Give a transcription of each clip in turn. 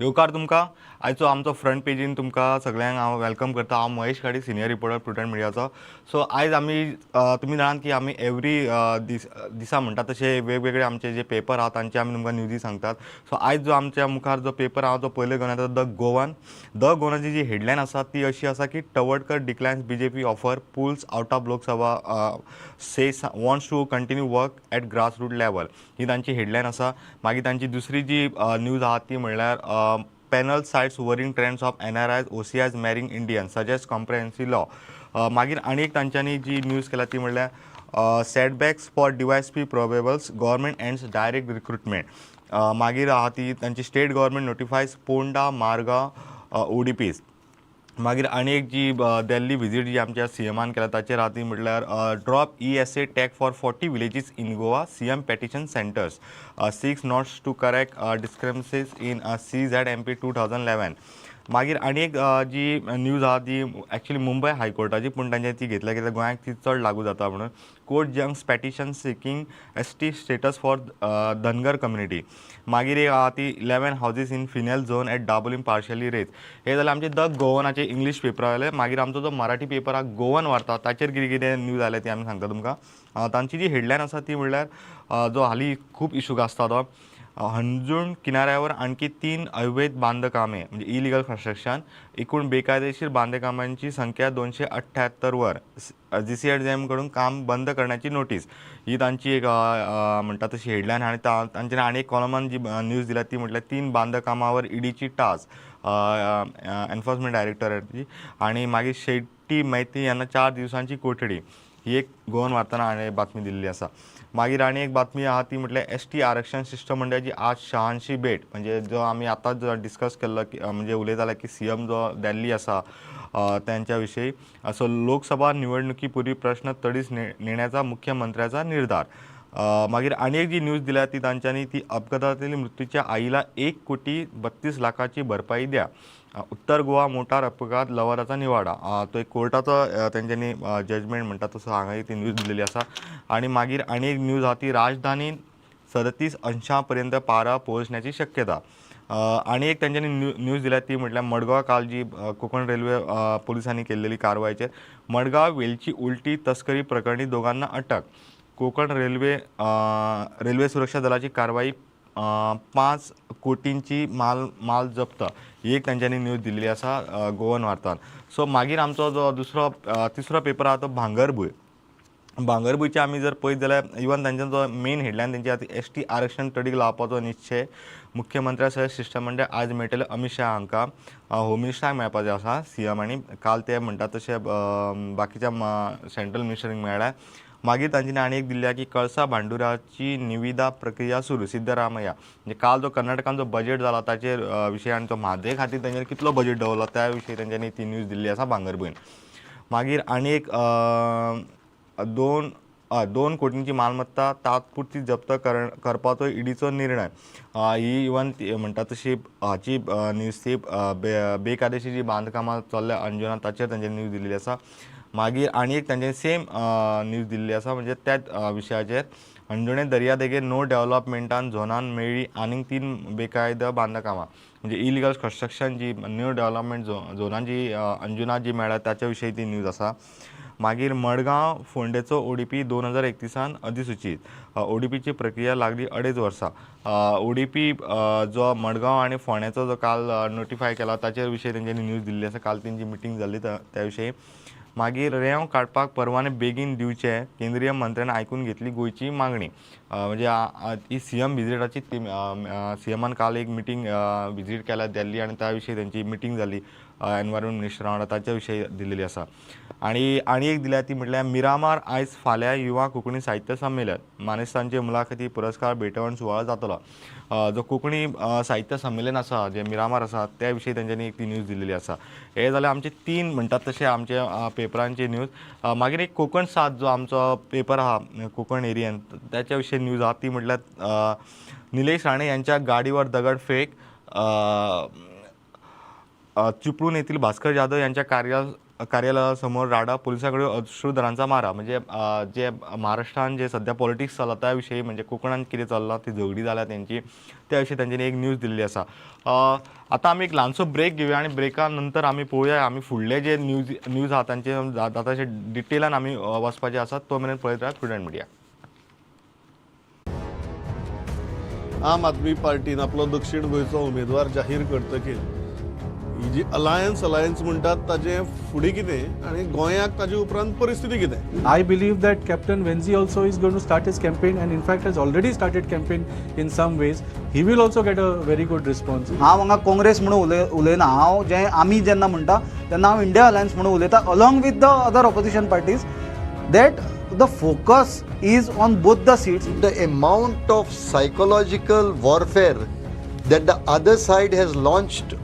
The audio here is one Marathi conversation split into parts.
येवकार तुमकां? आयचो आमचो फ्रंट पेजीन तुमकां सगळ्यांक हांव वेलकम करता. हांव Mahesh Khadi senior reporter Prudent मिडियाचो so आयज आमी तुमी जाणात की आमी एवरी दीस दिसा म्हणटा तशें वेगवेगळे आमचे जे पेपर आहा तांचे आमी तुमकां न्यूजी सांगतात. सो आयज जो आमच्या मुखार जो पेपर आहा तो पयले घेवन येता द गोवन द गोवनाची जी हेडलायन आसा ती अशी आसा की Tawadkar declines BJP offer pulls out of Lok Sabha says wants to continue work at grassroot level ही तांची हेडलायन आसा. मागीर तांची दुसरी जी न्यूज आहा ती म्हणल्यार panel cites worrying trends of NRIs OCIs marrying Indian suggest comprehensive law मागीर आनी एक तांच्यांनी जी न्यूज केला ती म्हणल्यार setbacks for DySP probables government ends direct recruitment मागीर आहा ती तांची स्टेट गव्हर्मेंट नोटिफायज पोंडा मार्गां ओ डी पीज मागीर आनी एक जी देल्ली दिल्ली विजीट जी आमच्या सी एमान केला ताचेर राती ती म्हटल्यार drop ESA tag for forty villages in Goa CM petition centres seeks nods to correct discrepancies in CZMP two thousand eleven मागीर आनी एक जी न्यूज आहा ती एक्चुली मुंबय हायकोर्टाची पूण तांचे ती घेतल्या कित्याक गोंयाक ती चड लागू जाता म्हणून. Court junks petition seeking ST status for Dhangar community मागीर एक आहा ती eleven houses in final zone at Dabolim partially razed हे जाल्यार आमचे द गोवनाचे इंग्लीश पेपर आयले. मागीर आमचो जो मराठी पेपर आहा गोवन वार्ता ताचेर कितें कितें न्यूज आले ती आमी सांगता तुमकां. तांची जी हेडलायन आसा ती म्हणल्यार जो हालीं खूब इशू आसता तो हंजून किनाऱ्यावर आणखी तीन अवैध बांधकामे म्हणजे इलिगल कन्स्ट्रक्शन एकूण बेकायदेशीर बांधकामांची संख्या दोनशे अठ्ठ्याहत्तरवर जी सी एडकडून काम बंद करण्याची नोटीस. ही तांची एक म्हणतात म्हणटा तशी हेडलायन आणि ता- तांचेर आनी एक कॉलमान जी न्यूज दिल्या ती म्हटल्यार तीन बांधकामावर ईडीची टास एन्फोर्समेंट डायरेक्टरेटची आणि मागीर शेट्टी मैती यांना चार दिवसांची कोठडी. ही एक गोवन वार्ताना आणि बातमी दिल्ली आसा मागीर आनी एक बातमी आहा ती म्हटल्यार एस टी आरक्षण शिष्टमंडळाची आज शहांशी भेट. म्हणजे जो आमी आतांच जो डिस्कस केल्लो की म्हणजे उलयताले की सी एम जो दिल्ली आसा अ, त्यांच्या विशयी सो लोकसभा निवडणुकी पूर्वी प्रश्न तडीस ने- नेण्याचा मुख्यमंत्र्याचा निर्धार. मागीर आनी एक जी न्यूज दिल्या ती तांच्यांनी ती अपघातातील मृत्यूच्या आईला एक कोटी बत्तीस लाखाची भरपाई द्या. उत्तर गोवा मोटार अपघात लवाराचा निवाडा. तो एक कोर्टाचो त्यांच्यानी तेंच्यांनी जजमेंट म्हणटा तसो हांगा ती न्यूज दिलेली आसा आनी मागीर आनी एक न्यूज आहा ती राजधानीन सदतीस अंशां पर्यंत पारा पोहोचण्याची शक्यता. आणि आनी एक तेंच्यांनी न्यू न्यूज दिल्या ती म्हटल्यार मडगांव काल जी कोकण कोंकण रेल्वे पोलिसांनी पुलिसांनी केल्लेली कारवायचेर मडगांव वेलची उलटी तस्करी प्रकरणी दोगांना अटक. कोकण रेल्वे रेल्वे सुरक्षा दलाची कारवाई पांच कोटींची माल माल जप्त. ही एक तांच्यांनी न्यूज दिल्ली आसा गोवन वार्तान सो मागीर आमचो जो दुसरो तिसरो पेपर आहा तो भांगरभूंय भांगरभूंयचे आमी जर पळयत जाल्यार इवन तांच्यान जो मेन हेडलायन तेंची आतां एस टी आरक्षण तडीक लावपाचो निश्चय मुख्यमंत्र्या सयत शिश्टमंडळ आज मेळटले अमित शाह हांकां. होम मिनिस्टराक मेळपाचें आसा सी एम आनी काल ते म्हणटा तशें बाकीच्या सेंट्रल मिनिस्टरीक मेळ्ळ्या. मागीर तांच्यांनी आनी एक दिल्या की कळसा भांडुराची निविदा प्रक्रिया सुरू. सिद्धरामय्या. म्हणजे काल जो कर्नाटकान जो बजेट जाला ताचेर अ, विशय आनी तो म्हादे खातीर तेंच्यांनी कितलो बजेट दवरलो त्या विशयी तेंच्यांनी ती न्यूज दिल्ली आसा भांगरभूंयन मागीर आनी एक दोन हय दोन कोटींची मालमत्ता तात्पुरती जप्त कर करपाचो ईडीचो निर्णय. ही इवन म्हणटा तशी हाची न्यूज ती बे- बेकायदेशीर जी बांदकामां चल्ल्या अंजुना ताचेर तांच्यानी न्यूज दिल्ली आसा मागीर आनी एक तांचे सेम न्यूज दिल्ली आसा म्हणजे त्याच विशयाचेर अंजुणे दर्यादेगेर नो डेव्हलपमेंटान झोनान मेळ्ळी आनीक तीन बेकायदा बांदकामां म्हणजे इलिगल कन्स्ट्रक्शन जी न्यू डेव्हलपमेंट झो झोनान जी अंजुना जी मेळ्ळ्या ताच्या विशयी ती न्यूज आसा मागीर मडगांव फोंडेचो ओ डी पी दोन हजार एकतिसान अधिसूचीत. ओडीपीची प्रक्रिया लागली अडेच वर्सां पी जो मडगांव आनी फोंड्याचो जो काल नोटिफाय केला ताचे विशयी तेंच्यांनी न्यूज दिल्ली आसा काल तेंची मिटींग जाल्ली त्या त्या विशयी मागीर रेंव काडपाक परवाने बेगीन दिवचे केंद्रीय मंत्र्यान आयकून घेतली गोंयची मागणी. म्हणजे ही सी एम विजिटाची ती सी एमान काल एक मिटींग विजीट केल्या दिल्ली आनी त्या विशयी तेंची मिटींग जाली एनवायरमेंट मिनिस्टरा वांगडा ताच्या विशयी दिलेली आसा आनी आनी एक दिल्या ती म्हटल्यार मिरामार आयज फाल्यां युवा कोंकणी साहित्य संमेलन मानेस्तांचे मुलाखती पुरस्कार भेटवण सुवाळो जातलो. जो कोंकणी साहित्य संमेलन आसा जे मिरामार आसा त्या विशयी तेंच्यांनी एक ती न्यूज दिलेली आसा हे जाल्यार आमचे तीन म्हणटात तशे आमचे पेपरांचे न्यूज मागीर एक कोकण सात जो आमचो पेपर आहा कोकण एरियन त्याच्या विशयी न्यूज आहा ती म्हटल्यार निलेश राणे यांच्या गाडीवर दगडफेक अ, अ, चिपळूण येथील भास्कर जाधव यांच्या कार्या कार्यालया समोर राडा पोलिसांकडे अश्रुधरांचा मारा. म्हणजे जे महाराष्ट्रान जे सध्या पॉलिटिक्स चलता त्या विशयी म्हणजे कोकणात कितें चल्लां ती झगडी जाल्या तेंची त्या विशयी तांच्यानी एक न्यूज दिल्ली आसा आतां आमी एक ल्हानसो ब्रेक घेवया आनी ब्रेका नंतर आमी पळोवया आमी फुडले जे न्यूज न्यूज आहा तांचे जा- जाता डिटेलान आमी वचपाचे आसात तो मेरेन पळयत राहा प्रुडंट मिडिया आम आदमी पार्टीन आपलो दक्षिण गोंयचो उमेदवार जाहीर करतकीर ही जी अलायन्स अलायन्स म्हणतात ताजे फुडें कितें आनी गोंयाक ताजे उपरांत परिस्थिती कितें I believe that captain Venzy also is gone to start his campaign and in fact has already started campaign in some ways he will also get a very good response हांव हांगा काँग्रेस म्हणून उलय उलयना हांव जे आमी जेन्ना म्हणटा तेन्ना हांव इंडिया अलायन्स म्हणून उलयतां along with the other opposition parties that the focus is on both the seats the amount of psychological warfare that the other side has launched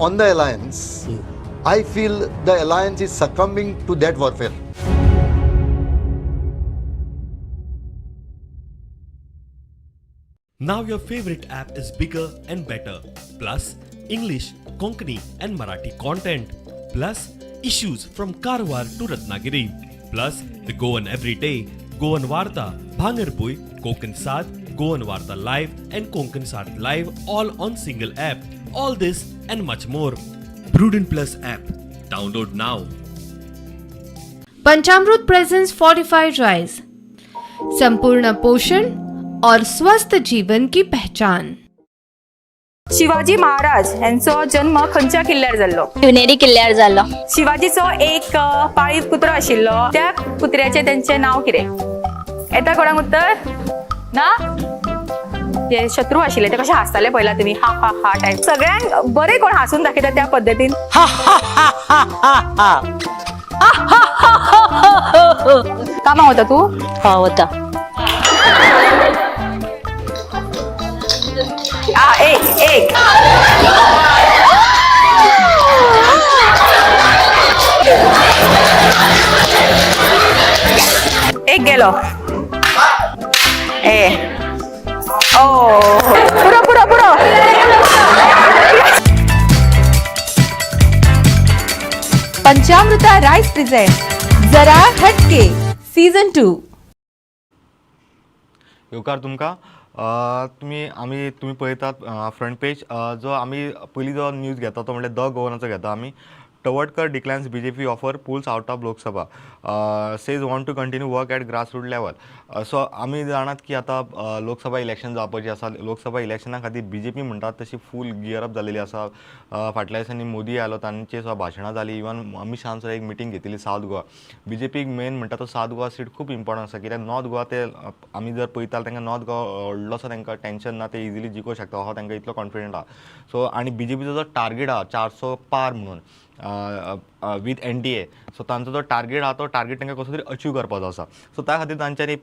on the alliance, hmm. I feel the alliance is succumbing to that warfare. Now your favorite app is bigger and better. Plus, English, Konkani, and Marathi content. Plus, issues from Karwar to Ratnagiri. Plus, the Goan Everyday, Goan Varta, Bhangarpui, Konkan Sat, Goan Varta Live, and Konkan Sat Live all on single app. All this and much more. Prudent Plus app. Download now. Panchamrit presents fortified rice संपूर्ण पोषण और स्वस्थ जीवन की पहचान शिवाजी महाराज यांचो जन्म खंयच्या किल्ल्यार जाल्लो शिवनेरी किल्ल्यार जाल्लो शिवाजीचो एक अ, पाळीव कुत्रो आशिल्लो त्या कुत्र्याचे त्यांचे नाव कितें येता कोणाक उत्तर ना? जे शत्रू आशिल्ले ते कशे हांसताले पयला तुमी हा हा हा टायप सगळ्यांक बरे कोण हांसून दाखयता त्या पद्दतीन कामा होता तू? हो होता. आ, एक एक. एक गेलो. ए. ओ पुरो पुरो पुरो पंचामृता राइस प्रेजेंट जरा हटके सीजन टू येवकार तुमकां? अ, तुमी आमी तुमी पळयतात फ्रंट पेज जो आमी पयलीं जो न्यूज घेता तो म्हणल्यार द गोवनाचो घेता आमी Tawadkar declines BJP offer pulls out of Lok Sabha says want to continue work at grassroot level so आमी जाणात की आतां लोकसभा इलेक्शन जावपाची आसा लोकसभा इलेक्शना खातीर बी जे पी म्हणटात तशी फूल गियर अप जालेली आसा फाटल्या दिसांनी मोदी आयलो तांचे सुद्दां भाशणां जाली इवन अमित शाहान सुद्दां एक मिटींग घेतिल्ली सावथ गोवा. बी जे पीक मेन म्हणटा तो सावथ गोवा सीट खूब इम्पॉर्टंट आसा कित्याक नॉर्थ गोवा ते uh, आमी जर पळयताल तांकां नॉर्थ गोवा व्हडलोसो तांकां टेन्शन ना ते इजिली जिखो शकता हो तांकां इतलो कॉन्फिडंट आहा. सो आनी बी जे पीचो जो टार्गेट आहा चारसो पार म्हणून. With N D A. So तांचो जो टार्गेट आहा तो टार्गेट तांकां कसो तरी अचीव करपाचो आसा सो त्या खातीर तांच्यांनी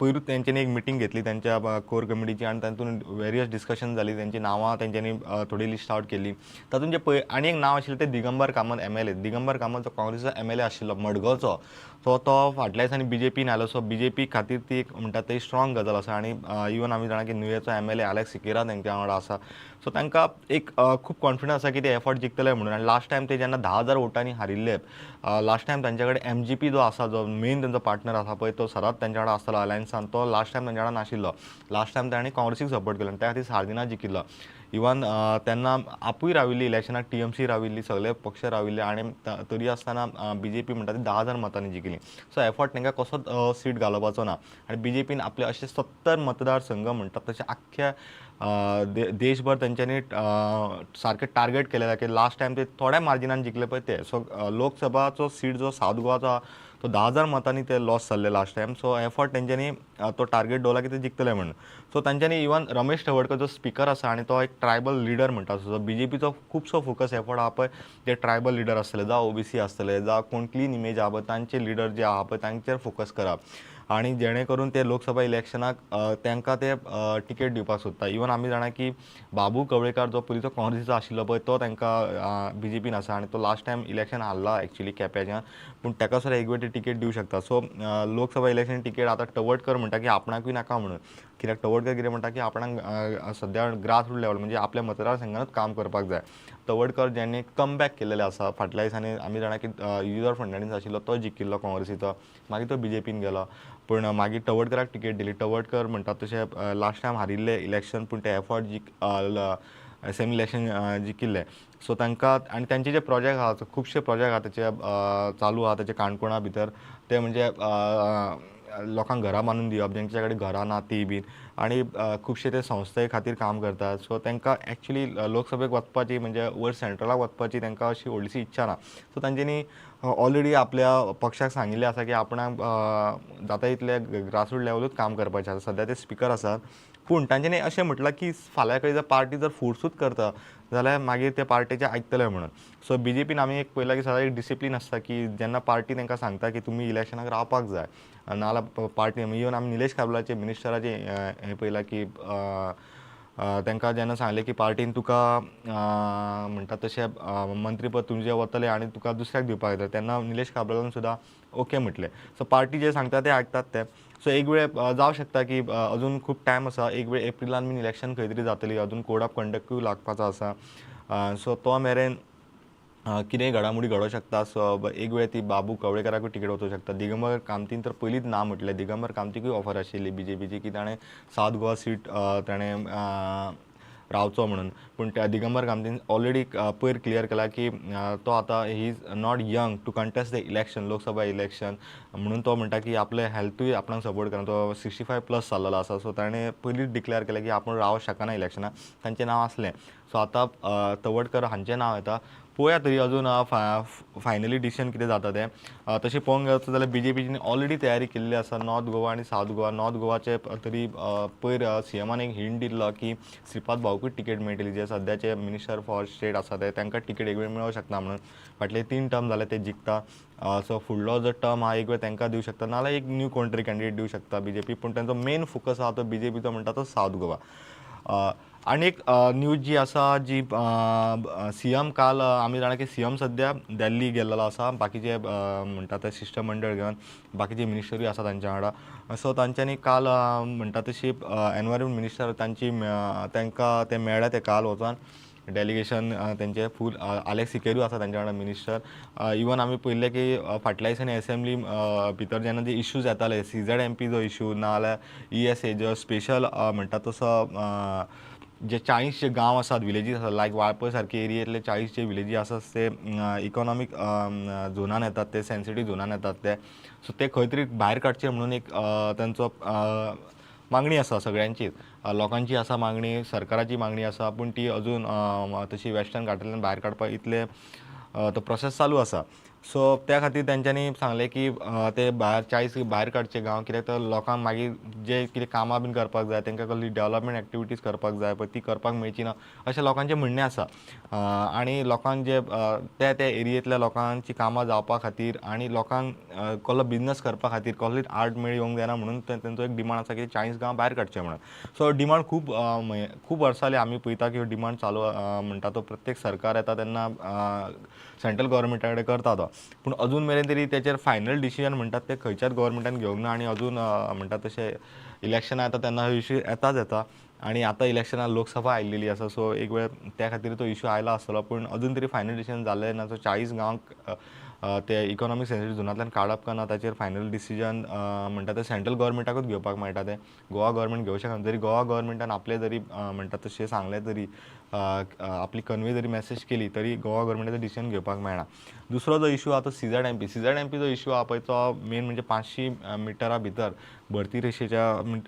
पयरूच तेंच्यांनी एक मिटींग घेतली तेंच्या कोर कमिटीची आनी तातूंत वेरियस डिस्कशन जाली तेंची नांवां तेंच्यांनी थोडी लिस्ट आवट केली. तातूंत जे पय आनी एक नांव आशिल्लें तें Digambar Kamat M L A Digambar Kamat जो काँग्रेसचो एम एल ए आशिल्लो मडगांवचो सो तो फाटल्या दिसांनी बी जे पीन आयलो सो बी जे पी खातीर ती एक म्हणटा ती स्ट्रॉंग गजाल आसा आनी इवन आमी जाणा की नुयेचो M L A Aleixo Sequeira तेंच्या वांगडा आसा सो तांकां एक खूब कॉन्फिडन्स आसा की ते एफर्ट जिखतले म्हणून. आनी लास्ट टायम ते जेन्ना धा हजार वोटांनी हारिल्ले लास्ट टायम तांचे कडेन एम जी पी जो आसा जो मेन तेंचो पार्टनर आसा पळय तो सदांच तेंच्या वांगडा आसतलो अलायन्सान तो लास्ट टायम तेंच्या वांगडा नाशिल्लो लास्ट टायम तांणी काँग्रेसीक सपोर्ट केलो आनी त्या खातीर सार्दिना जिखिल्लो इवन तेन्ना आपूय राविल्ली इलेक्शनाक टी एम सी राविल्ली सगळे पक्ष राविल्ले आनी तरी आसतना बी जे पी म्हणटा ती धा हजार मतांनी जिखली सो एफर्ट तांकां कसोच सीट घालोवपाचो ना? आनी बी जे पीन आपले अशे सत्तर मतदारसंघ म्हणटात तशें आख्ख्या दे- देशभर त्यांच्यानी सारखे टार्गेट केलेलं की लास्ट टायम ते थोड्या मार्जिनान जिंकले पळय ते सो लोकसभाचो सीट जो सावथ गोवाचो सो तो धा हजार मतांनी ते लॉस जाल्ले लास्ट टायम सो एफर्ट तेंच्यांनी तो टार्गेट दवरला की ते जिखतले म्हणून. सो तांच्यांनी इवन रमेश ठवडकर जो स्पिकर आसा आनी तो एक ट्रायबल लिडर म्हणटा सो बी जे पीचो खुबसो फोकस एफर्ट आहा पळय ते ट्रायबल लिडर आसतले जावं ओबीसी आसतले जावं कोण क्लीन इमेज आहा पळय तांचे लिडर जे आहा पळय तांचेर फोकस करप आनी जेणे करून ते लोकसभा इलेक्शनाक अ, तांकां ते तिकेट दिवपाक सोदता. इवन आमी जाणा की बाबू कवळेकार जो पयलींचो काँग्रेसीचो आशिल्लो पळय तो तांकां बी जे पीन आसा आनी तो लास्ट टायम इलेक्शन हारला एक्चुली केप्याच्यान पूण ताका सुद्दां एक वेटी तिकेट दिवं शकता. सो लोकसभा इलेक्शन तिकेट आतां टवटकर म्हणटा की आपणाकूय नाका म्हणून. कित्याक तवडकर कितें म्हणटा की आपणाक सद्या ग्रास रूट लेवल म्हणजे आपल्या मतदारसंघानूच काम करपाक जाय. तवडकर ज्यांनी कमबॅक केलेले आसा फाटल्या दिसांनी आमी जाणा की युजर फर्नांडीस आशिल्लो तो जिखिल्लो काँग्रेसीचो मागीर तो बी जे पीन गेलो. पूण मागीर टवडकराक टिकेट दिली. टवडकर म्हणटात तशें लास्ट टायम हारिल्ले इलेक्शन पूण ते एफर्ट जीक असेंब्ली इलेक्शन जिखिल्ले सो तांकां आनी तांचे जे प्रोजेक्ट आहा खुबशे प्रोजेक्ट आहा तेचे चालू आहा तेचे काणकोणा भितर. ते म्हणजे लोकांक घरां बांदून दिवप जेंच्या कडेन घरां ना ती बीन आनी खुबशे ते संस्थे खातीर काम करतात. सो तांकां एक्चुली लोकसभेक वचपाची म्हणजे वयर सेंट्रलाक वचपाची तांकां अशी व्हडलीशी इच्छा ना. सो तांच्यांनी ऑलरेडी आपल्या पक्षाक सांगिल्लें आसा की आपणाक जाता तितले ग्रासरूट लेवलूच काम करपाचें आसा. सद्या ते स्पिकर आसात. पूण तांच्यांनी अशें म्हटलां की फाल्यां कडेन जर पार्टी जर फोर्सूच करता जाल्यार मागीर ते पार्टीचे आयकतले म्हणून. सो बी जे पीन आमी एक पळयलां की सदां एक डिसिप्लीन आसता की जेन्ना पार्टी तांकां सांगता की तुमी इलेक्शनाक रावपाक जाय. नाल्यार पार्टी इवन आमी निलेश काबलाचे मिनिस्टराचे हें पळयलां की तांकां जेन्ना सांगलें की पार्टीन तुका म्हणटा तशें मंत्रीपद तुमचें वतलें आनी तुका दुसऱ्याक दिवपाक येता तेन्ना निलेश काब्रालान सुद्दां ओके म्हटलें. सो पार्टी जे सांगता ते आयकतात ते. सो एक वेळ अ, जावं शकता की अजून खूब टायम आसा एक वेळ एप्रिलान बीन इलेक्शन खंय तरी जातली. अजून कोड ऑफ कंडक्टूय लागपाचो आसा सो तो मेरेन कितेंय घडामोडी घडोवंक शकता सो एक वेळ ती बाबू कवळेकाराकूय तिकेट वचूंक शकता दिगंबर कामतीन तर पयलींच ना म्हटलें दिगंबर कामतीकूय ऑफर आशिल्ली बी जे पीची की ताणें सावथ गोवा सीट ताणें रावचो म्हणून. पूण त्या दिगंबर कामतीन ऑलरेडी पयर क्लियर केला की तो आतां he is not young to contest the election Lok Sabha election म्हणून तो म्हणटा की आपले हेल्थूय आपणाक सपोर्ट करना तो सिक्स्टी फाय प्लस जाल्लो आसा सो ताणें पयलींच डिक्लेअर केलें की आपूण रावंक शकना इलेक्शनाक तांचें नांव आसलें सो आतां तवडकर हांचें नांव येता पळोवया तरी अजून फा फायनली डिसिशन कितें जाता तें तशें पळोवंक गेलो जाल्यार बी जे पीची ऑलरेडी तयारी केल्ली आसा नॉर्थ गोवा आनी सावथ गोवा नॉर्थ गोवाचे तरी पयर सी एमान एक हिंट दिल्लो की श्रीपाद भाऊकूच तिकेट मेळटली जे सद्याचे मिनिस्टर फॉर स्टेट आसा ते तांकां तिकेट एक वेळ मेळूंक शकना म्हणून. फाटले तीन टर्म जाले ते जिखता सो फुडलो जो टर्म हा एक वेळ तांकां दिवं शकता. नाजाल्यार एक न्यू कोण तरी कॅन्डिडेट दिवंक शकता बी जे पी पूण तांचो मेन फोकस आहा तो बी जे पीचो म्हणटा तो सावथ गोवा अ, आनी एक न्यूज जी आसा जी सी एम काल आमी जाणा की सी एम सद्या दिल्ली गेल्लो आसा बाकीचे अ, म्हणटा ते शिष्टमंडळ घेवन बाकीचे मिनिस्टरूय आसा तांच्या वांगडा सो तांच्यांनी काल म्हणटा तशी एनवायरमेंट मिनिस्टर तांची तांकां ते मेळ्ळे ते काल वचोन. डेलिगेशन तेंचे फूल आलेक्स सिकेरू आसा तांच्या वांगडा मिनिस्टर इवन आमी पळयलें की फाटल्या दिसांनी एसेंब्ली भितर जेन्ना जे इश्यूज येताले सी झेड एम पी जो इश्यू नाजाल्यार ई एस ए जो स्पेशल म्हणटा तसो जे चाळीसशे गांव आसात विलेजीस आसात लायक वाळपय सारखे एरियेंतले चाळीस जे विलेजी आसात ते इकॉनॉमीक झोनान येतात ते सेन्सिटीव झोनान येतात ते. सो ते खंय तरी भायर काडचे म्हणून एक अ, तांचो मागणी आसा सगळ्यांचीच. लोकांची आसा मागणी सरकाराची मागणी आसा पूण ती अजून तशी वेस्टर्न घाटांतल्यान भायर काडपाक इतले तो प्रोसेस चालू आसा सो त्या खातीर तेंच्यांनी सांगलें की ते भायर चाळीस भायर काडचे गांव कित्याक तर लोकांक मागीर जे कितें कामां बीन करपाक जाय तांकां कसली डेवलपमेंट एक्टिविटीज करपाक जाय पळय ती करपाक मेळची ना अशें लोकांचें म्हणणें आसा. आनी लोकांक जे त्या त्या एरियेंतल्या लोकांची कामां जावपा खातीर आनी लोकांक कसलो बिझनस करपा खातीर कसलीच आर्ट मेळ येवंक जायना म्हणून तांचो तेंचो एक डिमांड आसा की चाळीस गांव भायर काडचें म्हणून सो डिमांड खूब खूब वर्सां जालीं आमी पळयता की डिमांड चालू म्हणटा तो प्रत्येक सरकार येता तेन्ना सेंट्रल गोवोरमेंटा कडेन करता तो पूण अजून मेरेन तरी तेचेर फायनल डिसिजन म्हणटात ते खंयच्याच गोवोरमेंटान घेवंक ना आनी अजून म्हणटा तशें इलेक्शनां येता तेन्ना हो इश्यू येताच येता. आनी आतां इलेक्शनां लोकसभा आयिल्ली आसा सो एक वेळ त्या खातीर तो इश्यू आयला आसतलो पूण अजून तरी फायनल डिसिजन जालें ना सो चाळीस गांवांक ते इकॉनॉमीक सेन्सिटीव झोनांतल्यान काडप काय ना ताचेर फायनल डिसिजन म्हणटा ते सेंट्रल गोवोरमेंटाकूच घेवपाक मेळटा ते. गोवा गोवोरमेंट घेवं शकना जरी गोवा गोवोरमेंटान आपले जरी म्हणटा तशें सांगलें तरी आपली कन्वे जरी मेसेज केली तरी गोवा गव्हर्मेंटाचो डिसिजन घेवपाक मेळना. दुसरो जो इश्यू आहा तो CZ M P CZ M P जो इश्यू आहा पळय तो मेन म्हणजे पांचशी मिटरा भितर भरती रेशेच्या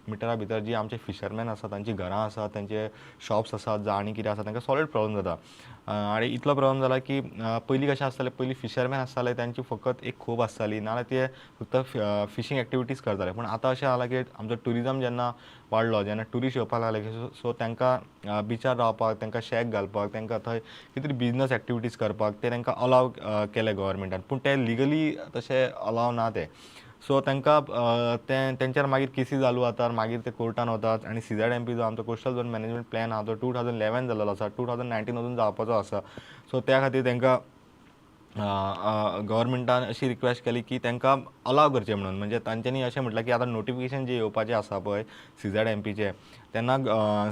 मिटरा भितर जी आमचे फिशरमॅन आसा तांची घरां आसात तांचे शॉप्स आसात जावं आनी कितें आसा तांकां सॉलिड प्रॉब्लम जाता आनी इतलो प्रॉब्लम जाला की पयलीं कशें आसतालें पयलीं फिशरमॅन आसताले तांची फकत एक खोप आसताली नाजाल्यार ते फक्त फिशींग एक्टिविटीज करताले. पूण आतां अशें जाला की आमचो ट्युरिजम जेन्ना वाडलो जेन्ना ट्युरिस्ट येवपाक लागले सो- सो तांकां बिचार रावपाक तांकां शॅक घालपाक तांकां थंय कितें तरी बिजनस एक्टिविटीज करपाक ते तांकां अलाव केले गव्हर्मेंटान पूण ते लिगली तशें अलाव ना ते. सो तांकां ते तेंच्यार मागीर केसी चालू जातात मागीर ते कोर्टान वतात आनी सीझेड एम पी जो आमचो कोस्टल झोन मॅनेजमेंट प्लॅन आहा तो टू थावजंड इलेवन जाल्लो आसा टू थावजंड नायन्टीन अजून जावपाचो आसा. सो त्या खातीर तांकां गव्हर्मेंटान अशी रिक्वेस्ट केली की तांकां अलाव करचें म्हणून. म्हणजे तांच्यांनी अशें म्हटलां की आतां नोटिफिकेशन जे येवपाचें आसा पळय सी झॅड एम पीचें तेन्ना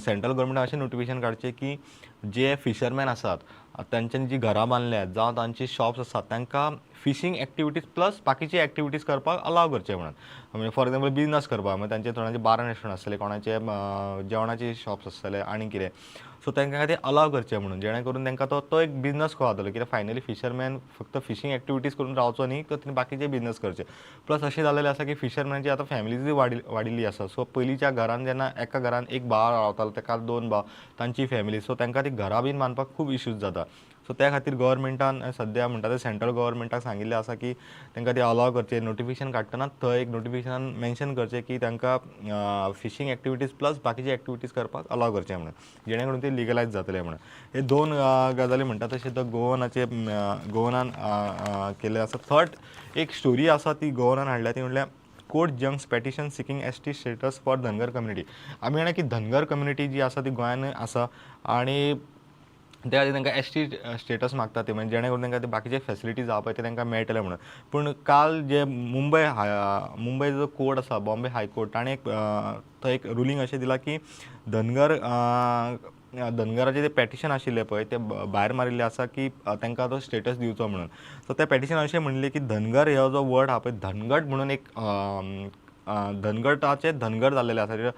सेंट्रल गव्हर्मेंटान अशें नोटिफिकेशन काडचें की जे फिशरमॅन आसात तांच्यांनी जी घरां बांदल्यात जावं तांची शॉप्स आसात तांकां फिशींग एक्टिविटीज प्लस बाकीचे एक्टिविटीज करपाक अलाव करचे म्हणून. म्हणजे फॉर एक्झाम्पल बिजनस करपाक म्हणजे तांचे थोड्यांचे बार रेस्टॉरंट आसतले कोणाचे जेवणाचे शॉप्स आसतले आनी कितें सो तांकां खातीर अलाव करचें म्हणून. जेणे करून तांकां तो तो एक बिझनस कळो जातलो कित्याक फायनली फिशरमॅन फक्त फिशींग एक्टिविटीज करून रावचो न्ही तर तेणी बाकीचे बिझनस करचे प्लस अशें जालेलें आसा की फिशरमॅनची आतां फॅमिलीजूय वाडी वाडिल्ली आसा सो पयलींच्या घरान जेन्ना एका घरान एक भाव रावतालो तेका दोन भाव तांची फॅमिली सो तांकां ती घरां बीन बांदपाक खूब इश्यूज जाता सो त्या खातीर गव्हर्मेंटान सद्या म्हणटा ते सेंट्रल गव्हर्मेंटाक सांगिल्लें आसा की तांकां ते अलाव करचें नोटिफिकेशन काडटना थंय एक नोटिफिकेशनान मेन्शन करचें की तांकां फिशींग एक्टिविटीज प्लस बाकीचे एक्टिविटीज करपाक अलाव करचें म्हणून. जेणे करून ते लिगलायज जातले म्हणून. हे दोन गजाली म्हणटा तशें तो गोवनाचे गोवनान केल्लें आसा. थर्ड एक स्टोरी आसा ती गोवनान हाडल्या. ती म्हणल्यार court junks petition seeking S T status for Dhangar community आमी जाणा की धनगर कम्युनिटी जी आसा ती गोंयान आसा. आनी त्या खातीर तांकां एस टी स्टेटस मागता ते म्हणजे जेणे करून तांकां ते बाकीचे फेसिलिटीज आहा पळय ते तांकां मेळटले म्हणून. पूण काल जे मुंबय हाय मुंबय जो कोर्ट आसा बॉम्बे हायकोर्ट ताणें एक थंय एक रुलींग अशें दिलां की धनगर धनगराचें जें पेटिशन आशिल्लें पळय ते भायर मारिल्लें आसा की तांकां तो स्टेटस दिवचो म्हणून. सो त्या पेटिशन अशें म्हणलें की धनगर हो जो वर्ड आहा पळय धनगट म्हणून एक धनगटाचे धनगर जाल्लेले आसा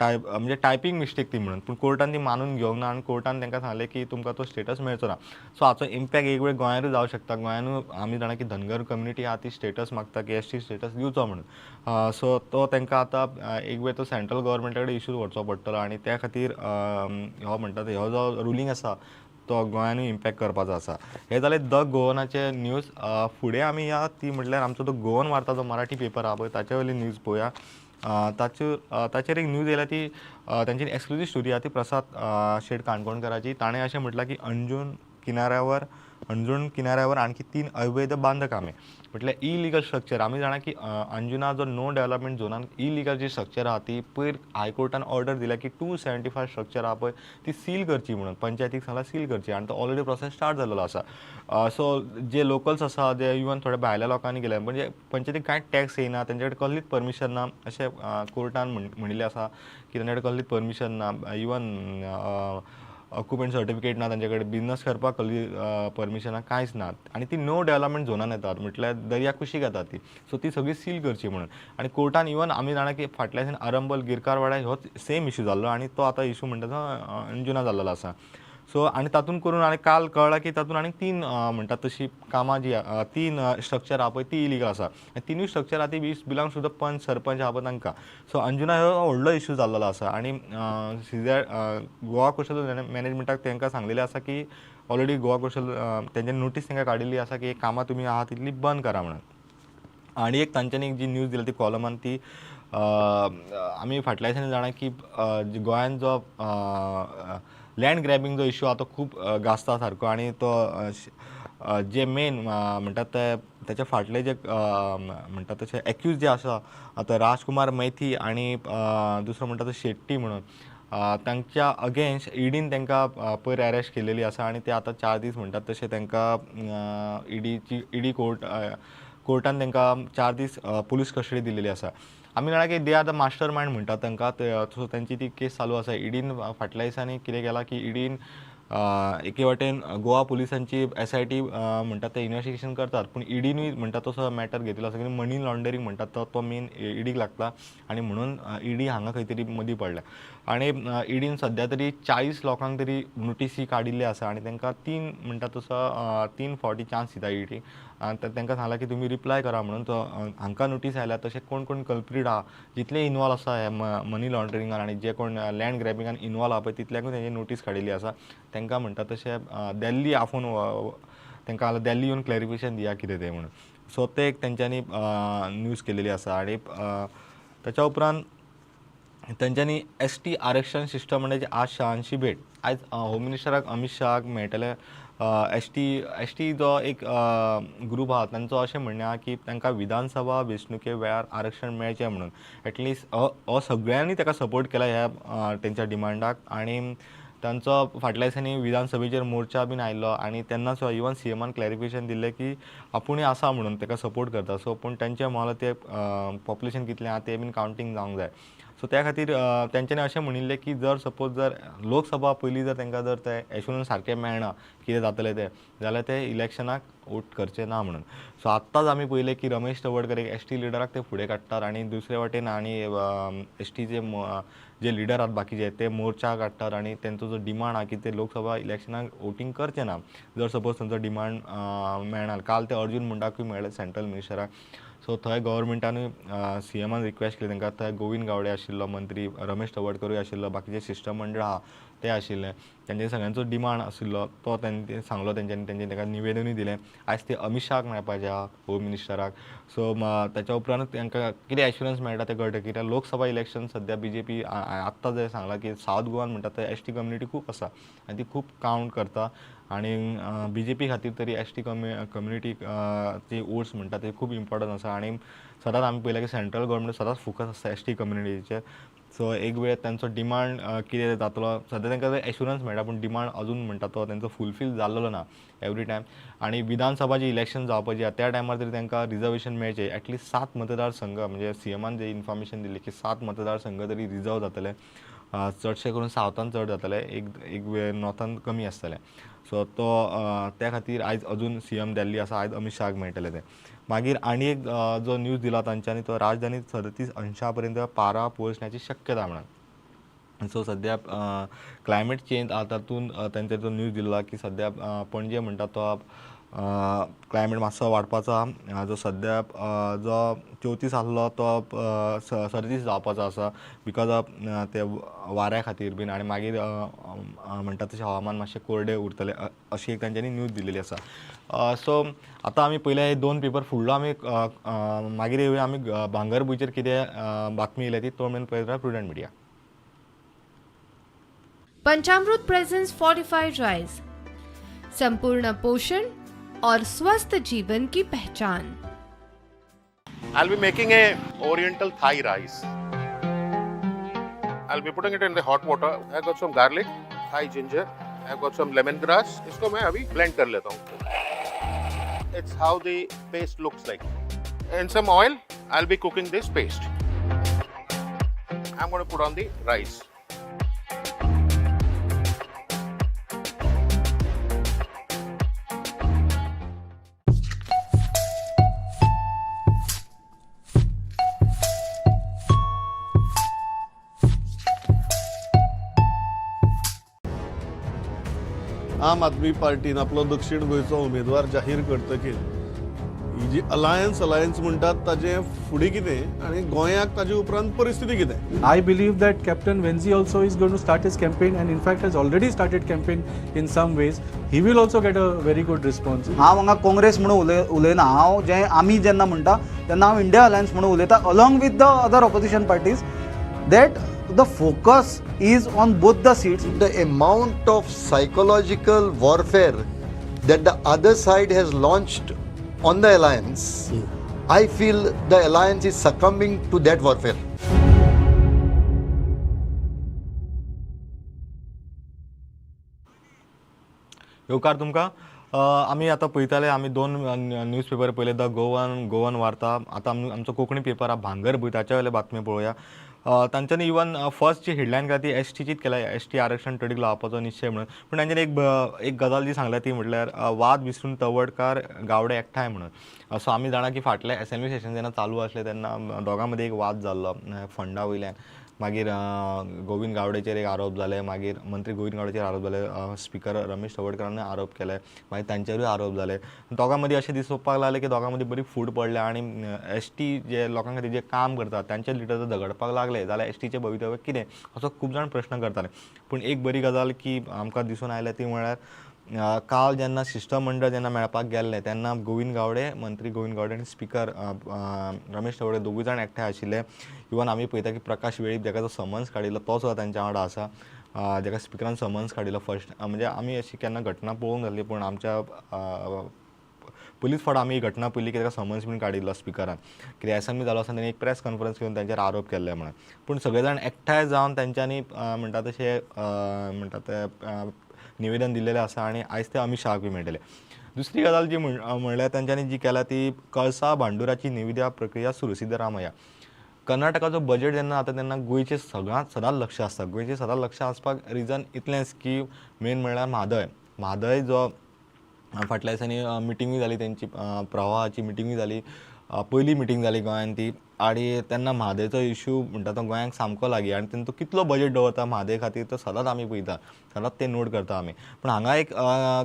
टायप म्हणजे टायपिंग मिस्टेक ती म्हणून. पूण कोर्टान ती मानून घेवंक ना आनी कोर्टान तांकां सांगलें की तुमकां तो स्टेटस मेळचो ना. सो हाचो इम्पॅक्ट एक वेळ गोंयानूच जावं शकता. गोंयानू आमी जाणा की धनगर कम्युनिटी आहा ती स्टेटस मागता की एस टी स्टेटस दिवचो म्हणून सो तो तांकां आतां एक वेळ तो सेंट्रल गव्हर्मेंटा कडेन इश्यू व्हरचो पडटलो आनी त्या खातीर हो म्हणटा हो जो रुलींग आसा तो गोंयानूय इम्पॅक्ट करपाचो आसा. हे जाले द गोवनाचे न्यूज फुडें आमी या ती म्हटल्यार आमचो तो गोवन वार्ता जो मराठी पेपर आहा पळय ताचे वयली न्यूज पळोवया. ताचेर ताचेर एक न्यूज येयल्या ती अ, तांची एक्सक्लुजीव स्टोरी आहा ती प्रसाद शेट काणकोणकराची. ताणें अशें म्हटलां की अंजून किनाऱ्यावर अंजुण किनाऱ्यावर आणखी तीन अवैध बांधकामे. म्हटल्यार इलिगल स्ट्रक्चर आमी जाणा की अंजुना जो नो डेव्हलपमेंट झोनान इलिगल जी स्ट्रक्चर आहा ती पयर हायकोर्टान ऑर्डर दिल्या की टू सेव्हन्टी फाय स्ट्रक्चर आहा पळय ती सील करची म्हणून पंचायतीक सांगला सील करची. आनी तो ऑलरेडी प्रोसेस स्टार्ट जाल्लो आसा सो जे लोकल्स आसा जे इवन थोड्या भायल्या लोकांनी गेले म्हणजे पंचायतीक कांय टॅक्स येयना तेंचे कडेन कसलीच परमिशन ना अशें कोर्टान म्हण म्हणिल्लें आसा की तेंचे कडेन कसलीच परमिशन ना इवन ऑक्युपंट सर्टिफिकेट ना तांचे कडेन करपाक कसली परमिशनां कांयच नात आनी ती नो डेव्हलपमेंट झोनान येतात. म्हटल्यार दर्या कुशीक येतात ती. सो ती सगळी सील करची म्हणून. आनी कोर्टान इवन आमी जाणा की फाटल्या दिसांनी आरंबल गिरकारवाडा हो सेम इशू जाल्लो आनी तो आतां इशू म्हणटा तो अंजुना जाल्लो आसा सो आनी तातूंत करून आनी काल कळ्ळां की तातूंत आनी तीन अं, म्हणटात तशी कामां जी तीन स्ट्रक्चर आहा पळय ती इलिगल आसा तिनूय स्ट्रक्चर आहा ती वीस बिलांग सुद्दां पंच सरपंच आहा पळय तांकां सो अंजुना हो व्हडलो इश्यू जाल्लो आसा आनी गोवा कोशल मॅनेजमेंटाक तांकां सांगलेलें आसा की ऑलरेडी गोवा कोशल तेंचे नोटीस तांकां काडिल्ली आसा की कामां तुमी आहा तितली बंद करा म्हणून. आणि एक तांच्यांनी एक जी न्यूज दिली ती कॉलमान ती आम्ही आमी फाटल्या दिसांनी जाणा की अ, गोंयान जो लँड ग्रॅबिंग जो इश्यू आता तो खूब गाजता सारको आनी तो जे मेन म्हणटात ते त्याच्या फाटले जे म्हणटात तशे एक्यूज जे आसा आतां राजकुमार मैथी आनी दुसरो म्हणटा तो शेट्टी म्हणून तांच्या अगेन्स्ट इडीन तांकां पयर अरेस्ट केलेली आसा आनी ते आतां चार दीस म्हणटात तशें तांकां इडीची इडी कोर्ट कोर्टान तांकां चार दीस पुलीस कस्टडी दिलेली आसा आमी जाणा की they are the master mind म्हणटात तांकां सो तांची ती केस चालू आसा इडीन फाटल्या दिसांनी कितें केलां की इडीन एके वाटेन गोवा पुलिसांची एस आय टी म्हणटात ते इन्व्हेस्टिगेशन करतात. पूण इडीनूय म्हणटा तसो मॅटर घेतिल्लो आसा की मनी लॉन्डरींग म्हणटात तो तो मेन इडीक लागता. आनी म्हणून इडी हांगा खंय तरी मदीं पडल्या आनी इडीन सद्या तरी चाळीस लोकांक तरी नोटीसी काडिल्ली आसा. आनी तांकां तीन म्हणटा तसो तीन फावटी चान्स दिता ईडी आनी तांकां सांगलां की तुमी रिप्लाय करा म्हणून. तो हांकां नोटीस आयल्या तशें कोण कोण कल्प्रीट आहा जितले इनवॉल्व आसा हे मनी लॉन्ड्रिंगान आनी जे कोण लँड ग्रॅबिंगान इनवॉल्व आहा पळय तितल्यांकूय तेंची नोटीस काडिल्ली आसा तांकां म्हणटा तशें देल्ली दिल्ली आफून व- तांकां दिल्ली येवन क्लॅरिफिकेशन दिया कितें तें म्हणून. सो ते एक तेंच्यांनी न्यूज केलेली आसा आनी ताच्या उपरांत तेंच्यांनी एस टी आरक्षण शिष्टमंडळाची आज शहाऐंशी भेट. आयज होम मिनिस्टराक अमित शहाक मेळटले एस टी एस टी जो एक ग्रूप आहा तांचो अशें म्हणणें आहा की तांकां विधानसभा वेंचणुके वेळार आरक्षण मेळचें म्हणून. एटलिस्ट हो सगळ्यांनी ताका सपोर्ट केला ह्या तेंच्या डिमांडाक आनी तांचो फाटल्या दिसांनी विधानसभेचेर मोर्चा बीन आयिल्लो आनी तेन्नाच इवन सी एमान क्लॅरिफिकेशन दिल्लें की आपुणूय आसा म्हणून ताका सपोर्ट करता. सो पूण तेंचे महाला ते पॉप्युलेशन कितलें आहा तें बीन कावंटींग जावंक जाय. सो त्या खातीर अ, तेंच्यांनी अशें म्हणिल्लें की जर सपोज जर लोकसभा पयलीं जर तांकां जर ते एश्युरन्स सारकें मेळना कितें जातलें तें जाल्यार ते इलेक्शनाक वोट करचें ना म्हणून. सो आत्तांच आमी पयलें की रमेश तवडकर एक एस टी लिडराक ते फुडें काडटात आनी दुसरे वटेन आनी एस टीचे जे लिडर आहात बाकीचे ते मोर्चा काडटात आनी तेंचो जो डिमांड आहा की ते लोकसभा इलेक्शनाक वोटींग करचें ना. जर सपोज तांचो डिमांड मेळना काल ते अर्जून मुंडाकूय मेळ्ळे सेंट्रल मिनिस्टराक सो थंय गव्हर्मेंटानूय सी एमान रिक्वेस्ट केली. तांकां थंय गोविंद गावडे आशिल्लो मंत्री रमेश तवडकरूय आशिल्लो बाकीचे शिष्टमंडळ आहा ते आशिल्ले तेंचे सगळ्यांचो डिमांड आशिल्लो तो तेंचे सांगलो तेंच्यांनी तेंच्यांनी ताका निवेदनूय दिलें. आयज ते अमित शाहाक मेळपाचें आहा होम मिनिस्टराक सो त्याच्या उपरांत तांकां कितें एश्युरन्स मेळटा तें कळटा कित्याक लोकसभा इलेक्शन सद्या बी जे पी आत्तां जे सांगलां की सावथ गोवान म्हणटा ते एस टी कम्युनिटी खूब आसा आनी ती खूब कावंट करता. आनी बी जे पी खातीर तरी एस टी कम्यु कम्युनिटी ती वोट्स म्हणटा ते खूब इम्पॉर्टंट आसा. आनी सदांच आमी पळयलां की सेंट्रल गव्हर्मेंट सदांच फोकस आसता एस टी कम्युनिटीचेर सो एक वेळ तांचो डिमांड कितें जातलो सद्या तांकां एश्युरन्स मेळटा पूण डिमांड अजून म्हणटा तो तेंचो फुलफील जाल्लो ना एवरी टायम आनी विधानसभा जी इलेक्शन जावपाची आहा त्या टायमार तरी तांकां रिजर्वेशन मेळचें. एटलीस्ट सात मतदार संघ म्हणजे सी एमान जे इन्फॉर्मेशन दिल्ली की सात मतदार संघ तरी रिजर्व जातले. चडशे करून सावथान चड जातले. एक एक वेळ नॉर्थान कमी आसतले सो तो त्या खातीर आयज अजून सी एम दिल्ली आसा आयज अमित शाहक मेळटले ते. मागीर आनी एक जो न्यूज दिला तांच्यांनी तो राजधानी सदतीस अंशा पर्यंत पारा पोहोचण्याची शक्यता म्हणून सो सद्या क्लायमेट चेंज आहा तातूंत अ, तेंचे न्यूज दिल्लो की सद्या पणजे म्हणटा तो क्लायमेट मातसो वाडपाचो जो सद्या जो चवतीस आसलो तो सर्दीस सदतीस जावपाचो आसा. बिकॉज ऑफ ते वाऱ्या खातीर बीन आनी मागीर म्हणटा तशें हवामान मातशें कोरडें उरतलें अशी एक तांच्यांनी न्यूज दिलेली आसा. सो आतां आमी पयले हे दोन पेपर फुडलो आमी मागीर येवया आमी ग- भांगरभूंयचेर कितें बातमी येयल्या ती तो मेन पळयता प्रुडंट मिडिया पंचामृत प्रेजेंस फॉर्टिफाईड राइस संपूर्ण पोषण और स्वस्थ जीवन की पहचान I'll be making a oriental Thai rice. I'll be putting it in the hot water. I got some garlic, Thai ginger. I've got some lemongrass. इसको मैं अभी blend कर लेता हूँ. It's how the paste looks like. In some oil, I'll be cooking this paste. I'm going to put on the rice. आम आदमी पार्टीन आपलो दक्षिण गोंयचो उमेदवार जाहीर करतकीर ही जी अलायन्स अलायन्स म्हणटात ताजें फुडें कितें आनी गोंयाक ताजे उपरांत परिस्थिती कितें I believe that Captain Venzi also is going to start his campaign and in fact has already started campaign in some ways. He will also get a very good response. हांव हांगा काँग्रेस म्हणून उलय उलयना हांव जें आमी जेन्ना म्हणटा तेन्ना हांव इंडिया अलायन्स म्हणून उलयता along with the other opposition parties that the focus is on both the seats The amount of psychological warfare that the other side has launched on the alliance, I feel the alliance is succumbing to that warfare. येवकार तुमकां अ, आमी आतां पळयताले आमी दोन न्यूज पेपर पयले द गोवन गोवन वार्ता आतां आम- आमचो कोंकणी पेपर आहा भांगरभूंय ताच्या वयले बातमी पळोवया तांच्यानी इवन फर्स्ट जी हेडलायन केला ती एस टीचीच केल्या. एस टी आरक्षण ट्रेडीक लावपाचो निश्चय म्हणून. पूण तांच्यांनी एक ब- एक गजाल जी सांगल्या ती म्हटल्यार वाद विसरून तवडकार गावडे एकठांय म्हणून. सो आमी जाणा की फाटल्या एस एम बी सेशन जेन्ना चालू आसलें तेन्ना दोगां मदीं एक वाद जाल्लो फंडा वयल्यान मागीर गोविंद गावडेचेर एक आरोप जाले मागीर मंत्री गोविंद गावडेचेर आरोप जाले स्पिकर रमेश तवडकरांनी आरोप केले मागीर तांचेरूय आरोप जाले दोगां मदीं अशें दिसोवपाक लागलें की दोगां मदीं बरी फूट पडल्या आनी एस टी जे लोकां खातीर जे काम करतात तांचे लिडर जर झगडपाक लागले जाल्यार एस टीचें भवितव्य कितें? असो खूब जाण प्रश्न करताले पूण एक बरी गजाल की आमकां दिसून आयल्या ती म्हळ्यार काल जेन्ना शिष्टमंडळ जेन्ना मेळपाक गेल्ले तेन्ना गोविंद गावडे मंत्री गोविंद गावडे आनी स्पीकर रमेश तवडे दोगूय जाण एकठांय आशिल्ले. इवन आमी पळयता की प्रकाश वेळीप जाका जो समन्स काडिल्लो तो सुद्दां तांच्या वांगडा आसा अ, जाका स्पिकरान समन्स काडिल्लो फर्स्ट म्हणजे आमी अशी केन्ना घटना पळोवंक जाल्ली पूण आमच्या अ, पयलींच फावट आमी ही घटना पयली की ताका समन्स बीन काडिल्लो स्पिकरान कितें एसएमई जालो आसतना ताणें एक प्रेस कॉन्फरन्स घेवन तांचेर आरोप केल्ले म्हणून. पूण सगळे जाण एकठांय जावन तांच्यांनी म्हणटा तशें म्हणटा ते निवेदन दिलेलें आसा आनी आयज ते अमित शहाक बी मेळटले दुसरी गजाल जी म्हण म्हणल्यार तांच्यांनी जी केल्या ती कळसा भांडुराची निविद्या प्रक्रिया सुरू सिद्धरामय्या. कर्नाटकाचो बजेट जेन्ना जाता तेन्ना गोंयचें सगळ्यांत सदांच लक्ष आसता गोंयचें सदांच लक्ष आसपाक रिजन इतलेंच की मेन म्हणल्यार म्हादय. म्हादय जो फाटल्या दिसांनी मिटिंगूय जाली तेंची प्रवाहाची मिटिंगूय जाली पयली मिटींग जाली गोंयांत ती आनी तेन्ना म्हादेचो इश्यू म्हणटा तो गोंयांक सामको लागीं आनी तेन्ना तो कितलो बजेट दवरता म्हादे खातीर तो सदांच आमी पळयता. सदांच ते नोट करता आमी. पूण हांगा एक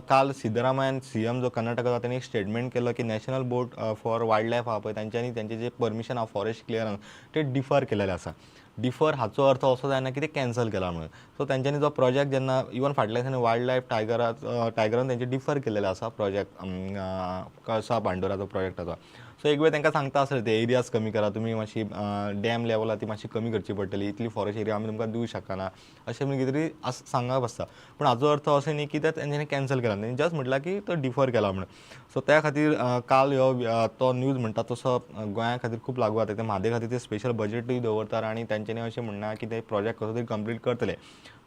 काल सिद्धरामयान सी एम जो कर्नाटका ताणें एक स्टेटमेंट केलो की national board for wildlife आहा पळय तांच्यांनी तेंचें जें परमिशन आहा फॉरेस्ट क्लियरन्स तें डिफर केलेलें आसा. डिफर हाचो अर्थ असो जायना की ते कॅन्सल केला म्हणून. सो त्यांच्यानी जो प्रोजेक्ट जेन्ना इवन फाटल्या दिसांनी वायल्ड लायफ टायगरा टायगरान तेंचे डिफर केलेले आसा प्रोजेक्ट कसा भांडोराचो प्रोजेक्टाचो सो एक वेळ तांकां सांगता आसले ते एरियाज कमी करा तुमी मातशी डॅम लेवला ती मातशी कमी करची पडटली इतली फॉरेस्ट एरिया आमी तुमकां दिवं शकना अशें म्हण कितें तरी सांगप आसता पूण हाचो अर्थ असो न्ही की ते तेंच्यांनी कॅन्सल केला. तेंच्यांनी जस्ट म्हटलां की तो डिफर केला म्हणून. सो त्या खातीर काल ह्यो तो न्यूज म्हणटा तसो गोंया खातीर खूब लागू जाता ते म्हादे खातीर ते स्पेशल बजेटूय दवरतात आनी तेंच्यांनी अशें म्हणना की ते प्रोजेक्ट कसो तरी कंप्लीट करतले.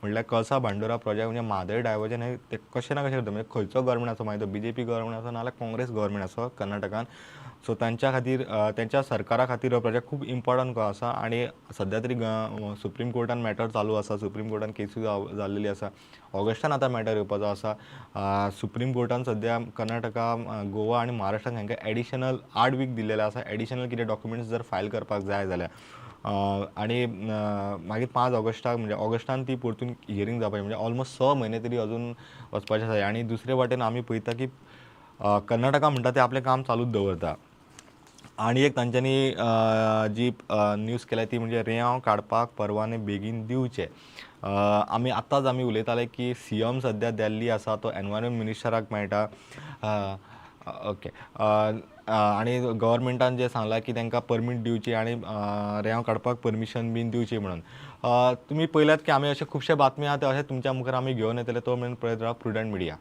म्हणल्यार कळसा भांडोरा प्रोजेक्ट म्हणजे म्हादय डायवर्जन हे ते कशें ना कशें करता म्हणजे खंयचो गव्हर्मेंट आसो मागीर तो बी जे पी गव्हर्मेंट आसो नाजाल्यार काँग्रेस गव्हर्मेंट आसो कर्नाटकान. सो तांच्या खातीर तांच्या सरकारा खातीर हो प्रोजेक्ट खूब इम्पॉर्टंट कसो आसा आनी सद्या तरी सुप्रीम कोर्टान मॅटर चालू आसा सुप्रीम कोर्टान केसी जाल्लेली आसा ऑगस्टान आतां मॅटर येवपाचो आसा सुप्रीम कोर्टान सद्या कर्नाटका गोवा आनी महाराष्ट्राक हांकां एडिशनल आठ वीक दिल्लेले आसा एडिशनल कितें डॉक्युमेंट्स जर फायल करपाक जाय जाल्यार. आनी मागीर पांच ऑगस्टाक म्हणजे ऑगस्टान ती परतून हियरींग जावपाची म्हणजे ऑलमोस्ट स म्हयने तरी अजून वचपाचे आसा आनी दुसरे वाटेन आमी पळयता की कर्नाटका म्हणटा ते आपलें काम चालूच दवरता. आनी एक तांच्यांनी जी न्यूज केल्या ती म्हणजे रेंव काडपाक परवाने बेगीन दिवचे. आमी आतांच आमी उलयताले की सी एम सद्या दिल्ली आसा तो एनवायरमेंट मिनिस्टराक मेळटा. ओके. आनी गव्हर्मेंटान जें सांगलां की तांकां परमीट दिवची आनी रेंव काडपाक परमिशन बीन दिवची म्हणून. तुमी पळयल्यात की आमी अशे खुबशे बातमी आहा ते अशे तुमच्या मुखार आमी घेवन येतले तो म्हणून पळयत राहा प्रुडंट मिडिया